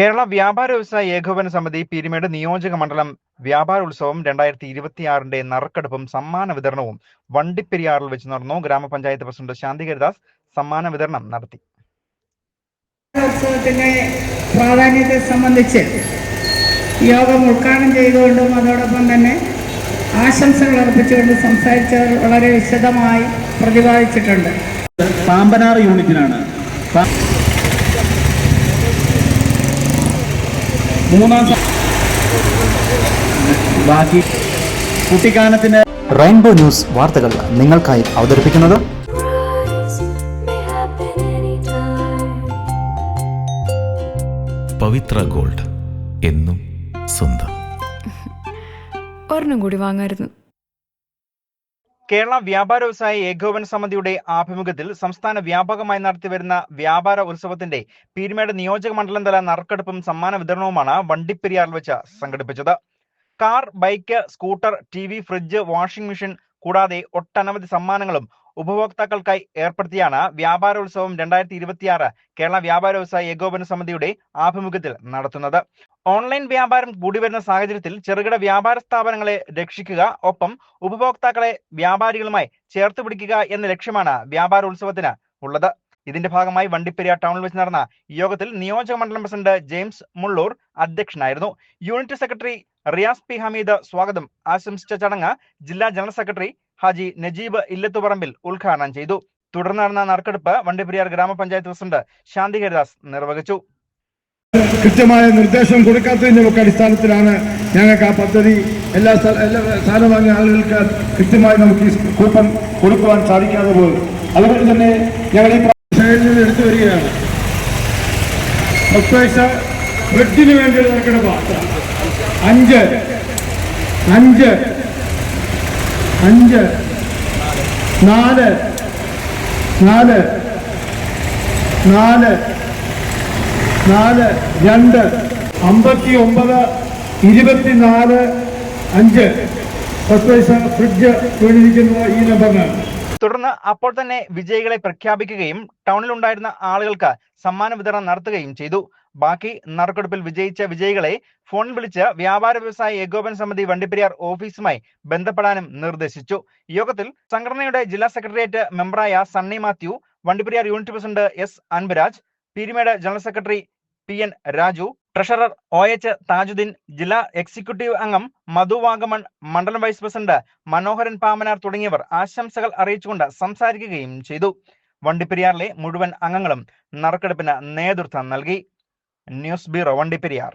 കേരള വ്യാപാര വ്യവസായ ഏകോപന സമിതി പീരുമേട് നിയോജക മണ്ഡലം വ്യാപാര ഉത്സവം രണ്ടായിരത്തി ഇരുപത്തിയാറിന്റെ നറുക്കെടുപ്പും സമ്മാന വിതരണവും വണ്ടിപ്പെരിയാറിൽ വെച്ച് നടന്നു. ഗ്രാമപഞ്ചായത്ത് പ്രസിഡന്റ് ശാന്തി ഗരിദാസ് സമ്മാന വിതരണം നടത്തി. ഉത്സവത്തിന്റെ പ്രാധാന്യത്തെ സംബന്ധിച്ച് യോഗം ഉദ്ഘാടനം ചെയ്തുകൊണ്ടും അതോടൊപ്പം തന്നെ ആശംസകൾ അർപ്പിച്ചുകൊണ്ട് സംസാരിച്ചവർ വളരെ വിശദമായി പ്രതിപാദിച്ചിട്ടുണ്ട്. പാമ്പനാർ യൂണിറ്റിനാണ്. മൂന്നാം ബാക്കി കുട്ടിക്കാനത്തിന് റെയിൻബോ ന്യൂസ് വാർത്തകൾ നിങ്ങൾക്കായി അവതരിപ്പിക്കുന്നത്. പവിത്ര ഗോൾഡ് എന്നും സ്വന്തം ഒരെണ്ണം കൂടി വാങ്ങായിരുന്നു കേരള വ്യാപാര വ്യവസായ ഏകോപന സമിതിയുടെ ആഭിമുഖ്യത്തിൽ സംസ്ഥാന വ്യാപകമായി നടത്തിവരുന്ന വ്യാപാര ഉത്സവത്തിന്റെ പീരുമേട് നിയോജക മണ്ഡലം തല നറുക്കെടുപ്പും സമ്മാന വിതരണവുമാണ് വണ്ടിപ്പെരിയാറിൽ വെച്ച് സംഘടിപ്പിച്ചത്. കാർ ബൈക്ക് സ്കൂട്ടർ ടി ഫ്രിഡ്ജ് വാഷിംഗ് മെഷീൻ കൂടാതെ ഒട്ടനവധി സമ്മാനങ്ങളും ഉപഭോക്താക്കൾക്കായി ഏർപ്പെടുത്തിയാണ് വ്യാപാരോത്സവം രണ്ടായിരത്തി ഇരുപത്തിയാറ് കേരള വ്യാപാര വ്യവസായ ഏകോപന സമിതിയുടെ ആഭിമുഖ്യത്തിൽ നടത്തുന്നത്. ഓൺലൈൻ വ്യാപാരം കൂടി വരുന്ന സാഹചര്യത്തിൽ ചെറുകിട വ്യാപാര സ്ഥാപനങ്ങളെ രക്ഷിക്കുക ഒപ്പം ഉപഭോക്താക്കളെ വ്യാപാരികളുമായി ചേർത്ത് പിടിക്കുക എന്ന ലക്ഷ്യമാണ് വ്യാപാരോത്സവത്തിന് ഉള്ളത്. ഇതിന്റെ ഭാഗമായി വണ്ടിപ്പെരിയാർ ടൗണിൽ വെച്ച് നടന്ന യോഗത്തിൽ നിയോജക മണ്ഡലം പ്രസിഡന്റ് ജെയിംസ് മുള്ളൂർ അധ്യക്ഷനായിരുന്നു. Unit secretary Riyas P Hameed സ്വാഗതം. ആശംസിച്ച ചടങ്ങ് ജില്ലാ ജനറൽ സെക്രട്ടറി ഹാജി നജീബ് ഇല്ലത്തുപറമ്പിൽ ഉദ്ഘാടനം ചെയ്തു. തുടർന്ന് നടന്ന നറുക്കെടുപ്പ് വണ്ടിപ്പെരിയാർ ഗ്രാമപഞ്ചായത്ത് പ്രസിഡന്റ് ശാന്തി ഹരിദാസ് നിർവഹിച്ചു. കൃത്യമായ നിർദ്ദേശം കൊടുക്കാത്തതിന്റെ ഒക്കെ അടിസ്ഥാനത്തിലാണ് ഞങ്ങൾക്ക് ആ പദ്ധതി എല്ലാ സ്ഥലം വാങ്ങിയ ആളുകൾക്ക് കൃത്യമായി നമുക്ക് ഈ കൂപ്പൺ കൊടുക്കുവാൻ സാധിക്കാതെ പോയി. അതുകൊണ്ട് തന്നെ ഞങ്ങൾ ഈ സൈഡിൽ നിന്ന് എടുത്തു വരികയാണ്. ഫസ്റ്റ് പൈസ ബ്രെഡിന് വേണ്ടി നടക്കണ അഞ്ച്. അഞ്ച്. അഞ്ച്. നാല്. നാല്. നാല്. നാല്. രണ്ട്. അമ്പത്തി ഒമ്പത് ഇരുപത്തിനാല്. അഞ്ച്. പത്ത് പൈസ ഫ്രിഡ്ജ് വീണിരിക്കുന്നത് ഈ നമ്പറിനാണ് തുടർന്ന് അപ്പോൾ തന്നെ വിജയികളെ പ്രഖ്യാപിക്കുകയും ടൗണിലുണ്ടായിരുന്ന ആളുകൾക്ക് സമ്മാന വിതരണം നടത്തുകയും ചെയ്തു. ബാക്കി നറുക്കെടുപ്പിൽ വിജയിച്ച വിജയികളെ ഫോണിൽ വിളിച്ച് വ്യാപാര വ്യവസായ ഏകോപന സമിതി വണ്ടിപ്പെരിയാർ ഓഫീസുമായി ബന്ധപ്പെടാനും നിർദ്ദേശിച്ചു. യോഗത്തിൽ സംഘടനയുടെ ജില്ലാ secretariat മെമ്പറായ Sunny Mathew Vandiperiyar unit president S Anbaraj Peermade general secretary P N Raju treasurer O H Thajudheen ജില്ലാ എക്സിക്യൂട്ടീവ് അംഗം മധു വാഗമൺ മണ്ഡലം വൈസ് പ്രസിഡന്റ് മനോഹരൻ പാമനാർ തുടങ്ങിയവർ ആശംസകൾ അറിയിച്ചുകൊണ്ട് സംസാരിക്കുകയും ചെയ്തു. വണ്ടിപ്പെരിയാറിലെ മുഴുവൻ അംഗങ്ങളും നറുക്കെടുപ്പിന് നേതൃത്വം നൽകി. News bureau Vandiperiyar.